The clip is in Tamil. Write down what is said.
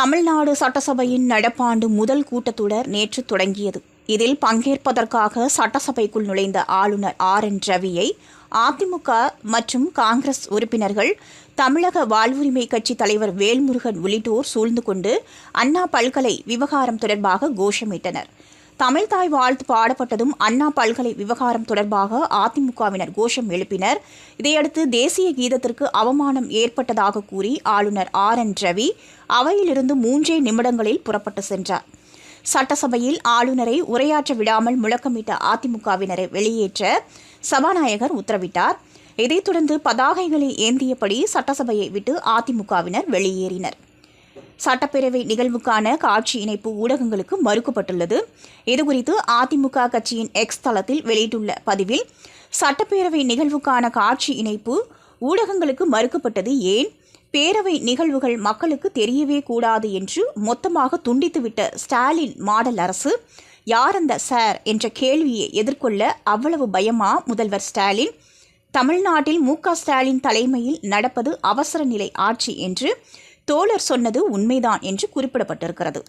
தமிழ்நாடு சட்டசபையின் நடப்பாண்டு முதல் கூட்டத்தொடர் நேற்று தொடங்கியது. இதில் பங்கேற்பதற்காக சட்டசபைக்குள் நுழைந்த ஆளுநர் ஆர் என் ரவியை அதிமுக மற்றும் காங்கிரஸ் உறுப்பினர்கள் தமிழக வாழ்வுரிமை கட்சி தலைவர் வேல்முருகன் உள்ளிட்டோர் சூழ்ந்து கொண்டு அண்ணா பல்கலை விவகாரம் தொடர்பாக கோஷமிட்டனர். தமிழ்தாய் வாழ்த்து பாடப்பட்டதும் அண்ணா பல்கலை விவகாரம் தொடர்பாக அதிமுகவினர் கோஷம் எழுப்பினர். இதையடுத்து தேசிய கீதத்திற்கு அவமானம் ஏற்பட்டதாக கூறி ஆளுநர் ஆர். என். ரவி அவையிலிருந்து மூன்றே நிமிடங்களில் புறப்பட்டு சென்றார். சட்டசபையில் ஆளுநரை உரையாற்ற விடாமல் முழக்கமிட்ட அதிமுகவினரை வெளியேற்ற சபாநாயகர் உத்தரவிட்டார். இதைத் தொடர்ந்து பதாகைகளை ஏந்தியபடி சட்டசபையை விட்டு அதிமுகவினர் வெளியேறினர். சட்டப்பேரவை நிகழ்வுக்கான காட்சி இணைப்பு ஊடகங்களுக்கு மறுக்கப்பட்டுள்ளது. இதுகுறித்து அதிமுக கட்சியின் எக்ஸ் தளத்தில் வெளியிட்டுள்ள பதிவில் சட்டப்பேரவை நிகழ்வுக்கான காட்சி இணைப்பு ஊடகங்களுக்கு மறுக்கப்பட்டது ஏன்? பேரவை நிகழ்வுகள் மக்களுக்கு தெரியவே கூடாது என்று மொத்தமாக துண்டித்துவிட்ட ஸ்டாலின் மாடல் அரசு யார் அந்த சார் என்ற கேள்வியை எதிர்கொள்ள அவ்வளவு பயமா முதல்வர் ஸ்டாலின்? தமிழ்நாட்டில் மு க ஸ்டாலின் தலைமையில் நடப்பது அவசர நிலை ஆட்சி என்று தோழர் சொன்னது உண்மைதான் என்று குறிப்பிடப்பட்டிருக்கிறது.